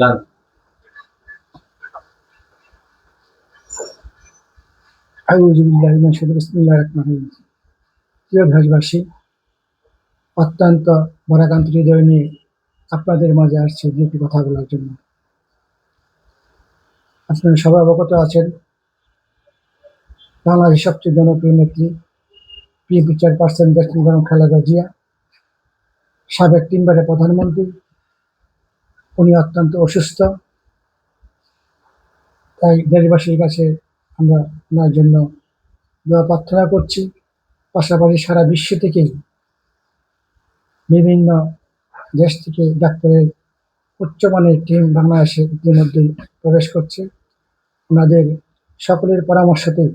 যান প্রিয় অত্যন্ত বরাকান্ত হৃদয় নিয়ে আপনাদের মাঝে আসছে দুটি কথা বলার জন্য। আপনারা সবাই অবগত আছেন, বাংলাদেশের সবচেয়ে জনপ্রিয় নেত্রী বিএনপি চেয়ারপারসন দেশন গরম খালেদা জিয়া, সাবেক তিনবারের প্রধানমন্ত্রী উনি অত্যন্ত অসুস্থ। তাই দেশবাসীর কাছে আমরা ওনার জন্য দোয়া প্রার্থনা করছি। পাশাপাশি সারা বিশ্ব থেকেই বিভিন্ন দেশ থেকে ডাক্তারের উচ্চমানের টিম বাংলাদেশে ইতিমধ্যেই প্রবেশ করছে। ওনাদের সকলের পরামর্শতেই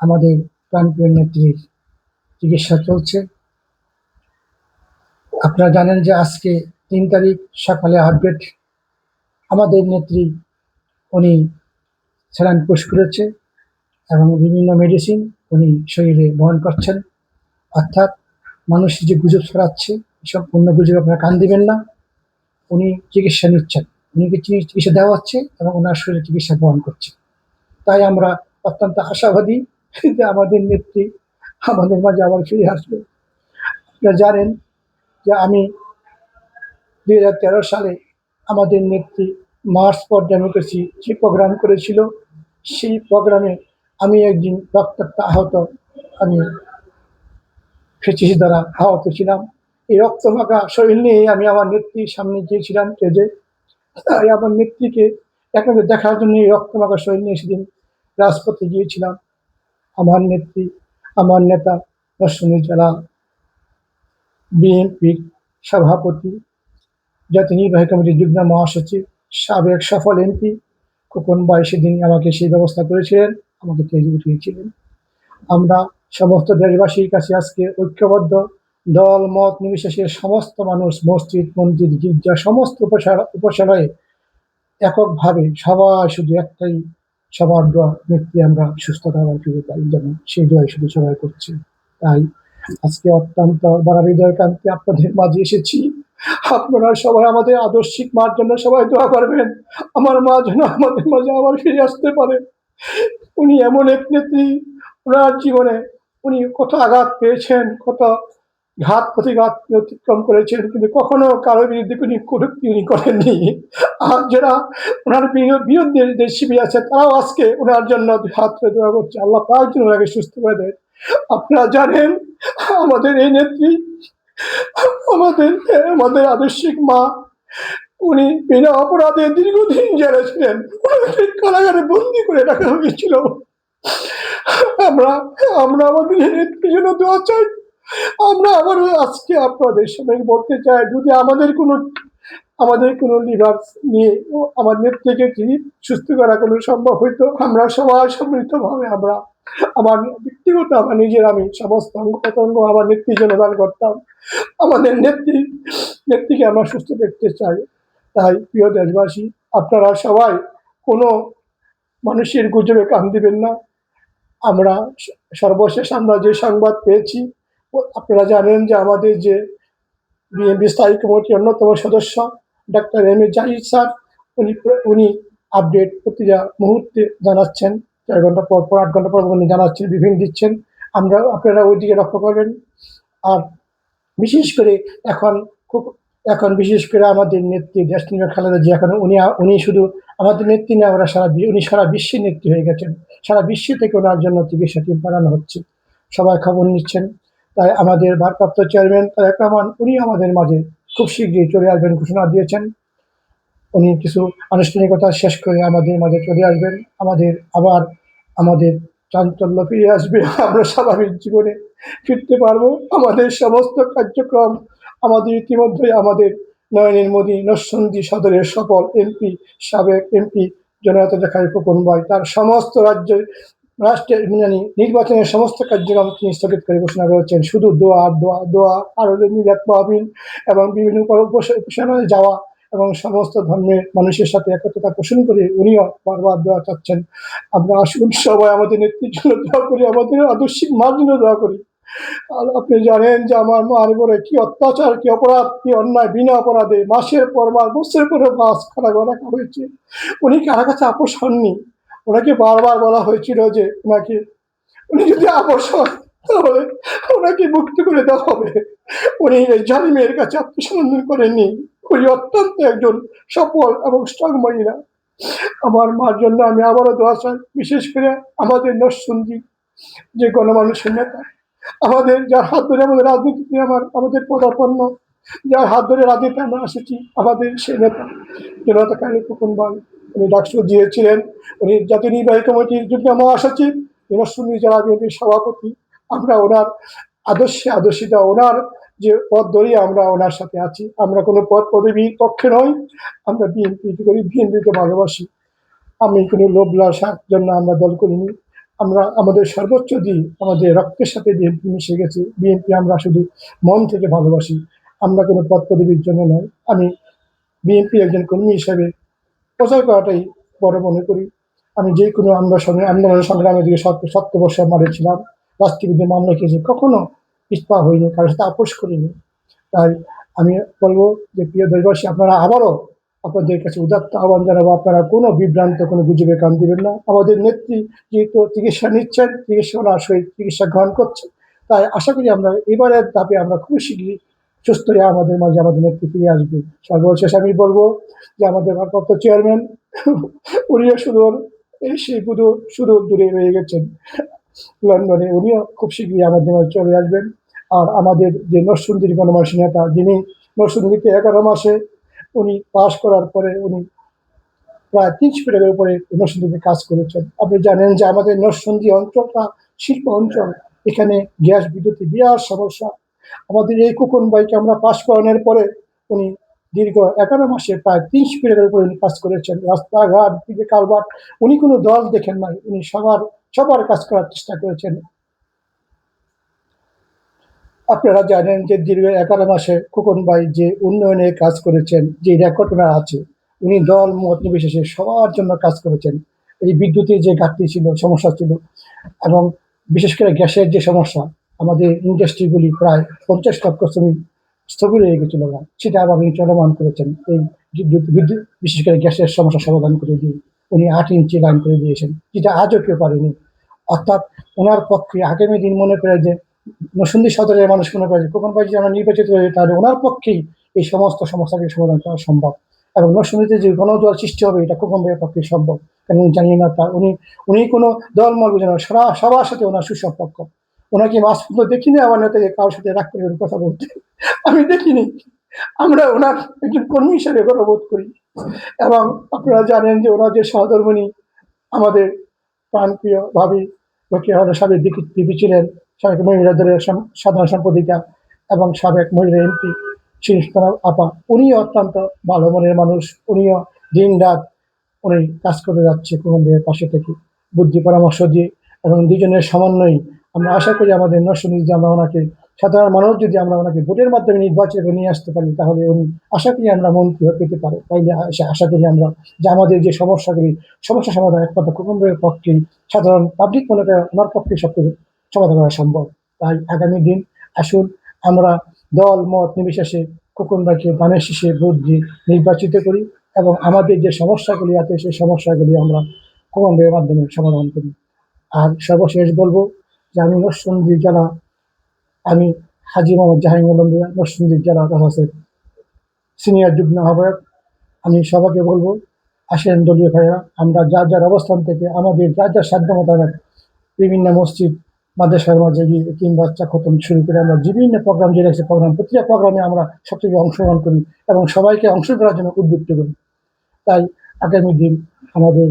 আমাদের প্রাণপ্রিয় নেত্রীর চিকিৎসা চলছে। আপনারা জানেন যে আজকে তিন তারিখ সকালে আপডেট আমাদের নেত্রী, উনি স্যালাইন পুশ করেছে এবং বিভিন্ন মেডিসিন উনি শরীরে বহন করছেন। অর্থাৎ মানুষ যে গুজব ছড়াচ্ছে সম্পূর্ণ গুজব আপনারা কান দিবেন না। উনি চিকিৎসা নিচ্ছেন। উনিকে চিকিৎসা দেওয়া হচ্ছে এবং ওনার শরীরে চিকিৎসা বহন করছে। তাই আমরা অত্যন্ত আশাবাদী যে আমাদের নেত্রী আমাদের মাঝে আবার ফিরে আসবে। আপনারা জানেন যে আমি দুই হাজার তেরো সালে আমাদের নেত্রী মার্চ ফর ডেমোক্রেসি যে প্রোগ্রাম করেছিল, সেই প্রোগ্রামে আমি একদিন রক্তাক্ত আহত, আমি ফেচিস দ্বারা আহত ছিলাম। এই রক্তমাখা শরীর নিয়ে আমি আমার নেত্রীর সামনে গিয়েছিলাম স্টেজে তাই আমার নেত্রীকে এখানে দেখার জন্য এই রক্তমাখা শরীর নিয়ে সেদিন রাজপথে গিয়েছিলাম। আমার নেত্রী, আমার নেতা দর্শনী জেলা বিএনপির সভাপতি জাতীয় নির্বাহী কমিটির যুগ্ম মহাসচিব, সাবেক সফল এমপি খোকন বাই সেদিন আমাকে সেই ব্যবস্থা করেছিলেন, আমাকে তেজি উঠিয়েছিলেন। আমরা সমস্ত দেশবাসীর কাছে আজকে ঐক্যবদ্ধ, দল, মত, নির্বিশেষে সমস্ত মানুষ, মসজিদ, মন্দির, গির্জা, সমস্ত উপাসনা উপাসনায় এককভাবে সবাই শুধু একটাই সবার দোয়া ব্যক্তি আমরা সুস্থতা আবার ফিরে পাই যেন সেই দোয়াই শুধু সবাই করছে। তাই আজকে অত্যন্ত বড় হৃদয় কান্তি আপনাদের মাঝে এসেছি। আপনারা সবাই আমাদের আদর্শিক মার জন্য সবাই দোয়া করবেন। আমার মা যেন আমাদের মাঝে আবার ফিরে আসতে পারে। উনি এমন এক নেত্রী, ওনার জীবনে উনি কত আঘাত পেয়েছেন, কত ঘাত প্রতিঘাত অতিক্রম করেছেন, কিন্তু কখনো কারও বিরুদ্ধে কোনো কটূক্তি উনি করেননি। আর যারা ওনার বিরো- বিরুদ্ধে যে শিবির আছে, তারাও আজকে ওনার জন্য হাত দোয়া করছে। আল্লাহ পাক যেন ওনাকে সুস্থ করে দেয়। আপনারা জানেন, আমাদের এই নেত্রী আমাদের আমাদের আদর্শিক মা, উনি বিনা অপরাধে দীর্ঘদিন জেলে ছিলেন। কারাগারে বন্দি করে রাখা হয়েছিল। আমরা আমরা আমাদের নেত্রীর দোয়া চাই। আমরা আবারও আজকে আপনাদের সঙ্গে বলতে চাই, যদি আমাদের কোনো আমাদের কোনো লিভার নিয়ে আমার নেত্রীকে যদি সুস্থ করা কোনো সম্ভব হইতো, আমরা সবাই সম্মিলিতভাবে আমরা আমার ব্যক্তিগত, আমার নিজের, আমি সমস্ত অঙ্গ প্রত্যঙ্গ আমার নেত্রীর জন্য দান করতাম। আমাদের নেত্রী, নেত্রীকে আমরা সুস্থ দেখতে চাই। তাই প্রিয় দেশবাসী, আপনারা সবাই কোনো মানুষের গুজবে কান দিবেন না। আমরা সর্বশেষ আমরা যে সংবাদ পেয়েছি আপনারা জানেন যে আমাদের যে বিএনপি স্থায়ী কমিটির অন্যতম সদস্য, doctor M A Zahid sir, উনি উনি আপডেট প্রতিটা মুহূর্তে জানাচ্ছেন। চার ঘণ্টা পর পর, আট ঘণ্টা পর উনি জানাচ্ছেন বিভিন্ন দিচ্ছেন। আমরা আপনারা ওইদিকে লক্ষ্য করবেন। আর বিশেষ করে এখন খুব, এখন বিশেষ করে আমাদের নেত্রী দেশনীয় খালেদা জিয়া, এখন উনি উনি শুধু আমাদের নেত্রী না আমরা সারা উনি সারা বিশ্বের নেত্রী হয়ে গেছেন। সারা বিশ্ব থেকে ওনার জন্য চিকিৎসা টিম বানানো হচ্ছে। সবাই খবর নিচ্ছেন। তাই আমাদের ভারপ্রাপ্ত চেয়ারম্যান তারেক রহমান, উনি আমাদের মাঝে খুব শীঘ্রই চলে আসবেন ঘোষণা দিয়েছেন। উনি কিছু আনুষ্ঠানিকতা শেষ করে আমাদের মাঝে চলে আসবেন। আমাদের আবার আমাদের চাঞ্চল্য ফিরে আসবে। আমরা স্বাভাবিক জীবনে ফিরতে পারব। আমাদের সমস্ত কার্যক্রম আমাদের ইতিমধ্যে আমাদের নয়নের মোদী নরসন্দী সদরের সফল এমপি, সাবেক এমপি জনতা দেখায় খোকন ভাই, তার সমস্ত রাজ্য রাষ্ট্রের মানে নির্বাচনের সমস্ত কার্যক্রম তিনি স্থগিত করে ঘোষণা করেছেন। শুধু দোয়া দোয়া দোয়া আরও মিলাদ মাহবিল এবং বিভিন্ন যাওয়া এবং সমস্ত ধর্মের মানুষের সাথে একত্রতা পোষণ করে উনিও বারবার দেওয়া চাচ্ছেন। আমরা আসুন সবাই আমাদের নেত্রীর জন্য দোয়া করি, আমাদের আদর্শিক মার জন্য দোয়া করি। আর আপনি জানেন যে আমার মার উপরে কি অত্যাচার, কি অপরাধ, কি অন্যায়, বিনা অপরাধে মাসের পর মাস, বছরের পরে মাস কারাগারে রাখা হয়েছে। উনি কারা কাছে আপোষ হননি? ওনাকে বারবার বলা হয়েছিল যে ওনাকে উনি যদি আপোষ হয় তাহলে ওনাকে মুক্ত করে দেওয়া হবে। উনি এই জালিমের কাছে আত্মসমর্পণ করেননি। উনি অত্যন্ত একজন সফল এবং স্ট্রং মহিলা। আমার মার জন্য আমি আবারও দোয়া চাই, বিশেষ করে আমাদের নরসুন্দি যে গণমানুষের নেতা। আমাদের যার হাত ধরে আমাদের রাজনীতিতে আমার, আমাদের পদার্পন্ন যার হাত ধরে রাজনীতি আমরা এসেছি আমাদের সেই নেতা, জনতা কালী কুকুনবাল উনি ডাকসু দিয়েছিলেন। উনি জাতীয় নির্বাহী কমিটির যুগ্ম মহাসচিব নরসুন্দি জেলা বিএনপির সভাপতি। আমরা ওনার আদর্শে আদর্শিতা, ওনার যে পথ ধরেই আমরা ওনার সাথে আছি। আমরা কোনো পদ পদবীর পক্ষে নই। আমরা বিএনপি করি বিএনপিকে ভালোবাসি। আমি কোনো লোভ লালসার জন্য আমরা দল করিনি। আমরা, আমাদের সর্বোচ্চ দিই আমাদের রক্তের সাথে বিএনপি মিশে গেছে। বিএনপি আমরা শুধু মন থেকে ভালোবাসি। আমরা কোনো পদ পদবীর জন্য নয় আমি বিএনপি একজন কর্মী হিসাবে প্রচার করাটাই বড় মনে করি। আমি যে কোনো আন্দোলন আন্দোলন সংগ্রামের দিকে সত্য বর্ষা মারেছিলাম রাষ্ট্রবিরুদ্ধে মামলা খেয়েছি কখনো পিছপা হইনি কারোর সাথে আপোষ করিনি। তাই আমি বলব যে, প্রিয় দেশবাসী, আপনারা আবারও আপনাদের কাছে উদাত্ত আহ্বান জানাব, আপনারা কোনো বিভ্রান্ত, কোনো গুজবে কান দিবেন না। আমাদের নেত্রী যেহেতু চিকিৎসা নিচ্ছেন চিকিৎসা ওনার সহিত চিকিৎসা গ্রহণ করছেন। তাই আশা করি আমরা এবারের ধাপে আমরা খুবই শীঘ্রই সুস্থ হয়ে আমাদের মাঝে আমাদের নেত্রী ফিরে আসবে। সর্বশেষ আমি বলব যে, আমাদের ভারপ্রাপ্ত চেয়ারম্যান উনিও সুদূর এই সেই পুরো সুদূর দূরে রয়ে গেছেন। লন্ডনে উনিও খুব শীঘ্রই আমাদের মাঝে চলে আসবেন। আর আমাদের যে নরসুন্দির গণমানুষ নেতা, যিনি নরসুন্দিতে এগারো মাসে উনি পাশ করার পরে উনি প্রায় তিনশো মিটারের উপরে নরসিংদীতে কাজ করেছেন। আপনি জানেন যে আমাদের নরসিংদী অঞ্চলটা শিল্প অঞ্চল, এখানে গ্যাস বিদ্যুতের বিরাট সমস্যা। আমাদের এই কুকুন বাইকে আমরা পাশ করানোর পরে উনি দীর্ঘ এগারো মাসে প্রায় তিনশো মিটারের উপরে উনি কাজ করেছেন। রাস্তাঘাট, দিকে কালবার উনি কোনো দল দেখেন নাই। উনি সবার সবার কাজ করার চেষ্টা করেছেন। আপনারা জানেন যে দীর্ঘ এগারো মাসে খোকন ভাই যে উন্নয়নে কাজ করেছেন, যে রেকর্ড ওনার আছে, উনি দল মত নির্বিশেষে সবার জন্য কাজ করেছেন। এই বিদ্যুতের যে ঘাটতি ছিল, সমস্যা ছিল, এবং বিশেষ করে গ্যাসের যে সমস্যা, আমাদের ইন্ডাস্ট্রিগুলি প্রায় পঞ্চাশ লক্ষ শ্রমিক স্থবির হয়ে গেছিল না সেটা আবার উনি চলমান করেছেন। এই বিদ্যুৎ বিশেষ করে গ্যাসের সমস্যা সমাধান করে দিয়ে উনি আট ইঞ্চি লাইন করে দিয়েছেন, যেটা আজও কেউ পারেনি। অর্থাৎ ওনার পক্ষে আগামী দিন মনে করে যে নরসিংদী সদরের মানুষ মনে করে যে যদি আমরা নির্বাচিত হই তাহলে ওনার পক্ষেই এই সমস্ত সমস্যাকে সমাধান করা সম্ভব। এবং নরসিংদীতে যে গণদল সৃষ্টি হবে, এটা ভাইয়ের পক্ষে সম্ভব। কারণ জানি না তা, উনি উনি কোনো দলমল বুঝেন না, সারা, সবার সাথে ওনার সুসম্পর্ক। ওনাকে মাস পর্যন্ত দেখিনি আমার নেতাকে কারোর সাথে রাগ করে কথা বলতে। আমি দেখিনি। আমরা ওনার একজন কর্মী হিসাবে গর্ববোধ করি। এবং আপনারা জানেন যে ওনার যে সহধর্মিনী আমাদের প্রাণপ্রিয় ভাবি রোকেয়া হল সাবেক দিদি ছিলেন সাবেক মহিলা দলের সাধারণ সম্পাদিকা এবং সাবেক মহিলা এমপি শিরিস্তনা আপা। উনিও অত্যন্ত ভালো মনের মানুষ, উনিও দিন রাত উনি কাজ করে যাচ্ছে কুমন্দের পাশে থেকে। বুদ্ধি পরামর্শ দিয়ে এবং দুজনের সমন্বয়ই আমরা আশা করি আমাদের নরসিংদী যে আমরা ওনাকে সাধারণ মানুষ যদি আমরা ওনাকে ভোটের মাধ্যমে নির্বাচনে নিয়ে আসতে পারি, তাহলে উনি আশা করি আমরা মন্ত্রী পেতে পারে। তাইলে আশা- আশা করি আমরা যে আমাদের যে সমস্যাগুলি, সমস্যা সমাধান একমাত্র কুকুম্বের পক্ষে, সাধারণ পাবলিক মনে করে ওনার পক্ষে সব কিছু সমাধান করা সম্ভব। তাই আগামী দিন আসুন, আমরা দল, মত নির্বিশেষে খোকনবাইকে দানের শীষে ভোট দিয়ে নির্বাচিত করি এবং আমাদের যে সমস্যাগুলি আছে, সেই সমস্যাগুলি আমরা খোকনবাইয়ের মাধ্যমে সমাধান করি। আর সর্বশেষ বলব যে আমি নরসিংদী জেলা আমি হাজি মোহাম্মদ জাহাঙ্গীর লম্বিয়া নরসিংদী জেলা আছে, সিনিয়র যুগ্ম আহ্বায়ক, আমি সবাইকে বলব, আসেন দলীয় ভাইয়েরা, আমরা যার যার অবস্থান থেকে আমাদের যার যার সাধ্য মোতাবেক বিভিন্ন মসজিদ, মাদ্রাসার মাঝে গিয়ে তিন বাচ্চা খতম শুরু করে আমরা বিভিন্ন প্রোগ্রাম যে রাখছি প্রোগ্রাম, প্রতিটা প্রোগ্রামে আমরা সবথেকে অংশগ্রহণ করি এবং সবাইকে অংশ করার জন্য উদ্যুক্ত করি। তাই আগামী দিন আমাদের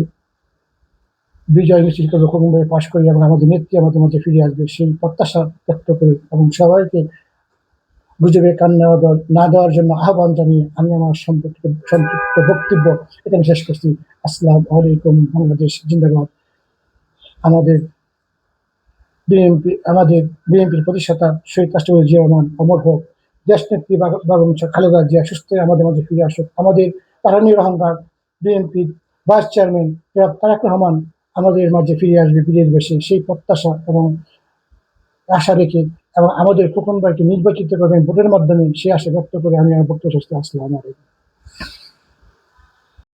বিজয় করে রকমভাবে পাশ করি এবং আমাদের নেত্রী, আমাদের মধ্যে ফিরে আসবে। সেই প্রত্যাশা ব্যক্ত করি এবং সবাইকে গুজবে কান না দেওয়ার জন্য আহ্বান জানিয়ে আমি আমার সম্পর্কিত সংক্ষিপ্ত বক্তব্য এখানে শেষ করছি। আসসালাম আলাইকুম, বাংলাদেশ জিন্দাবাদ। আমাদের বিএনপি আমাদের বিএনপির প্রতিষ্ঠাতা শহীদ রাষ্ট্রপতি জিয়া রহমান অমর হোক, দেশ নেত্রী বাগম খালেদা জিয়া সুস্থ আমাদের মধ্যে ফিরে আসুক। আমাদের তারানীর অহংকার বিএনপির ভাইস চেয়ারম্যান তারাক রহমান আমাদের মাঝে ফিরে আসবে ফিরে বেশি সেই প্রত্যাশা এবং আশা রেখে এবং আমাদের খোকন ভাইকে নির্বাচিত করবেন ভোটের মাধ্যমে সে আশা ব্যক্ত করে আমি আমার বক্তব্য শেষ আসলাম আলাইকুম।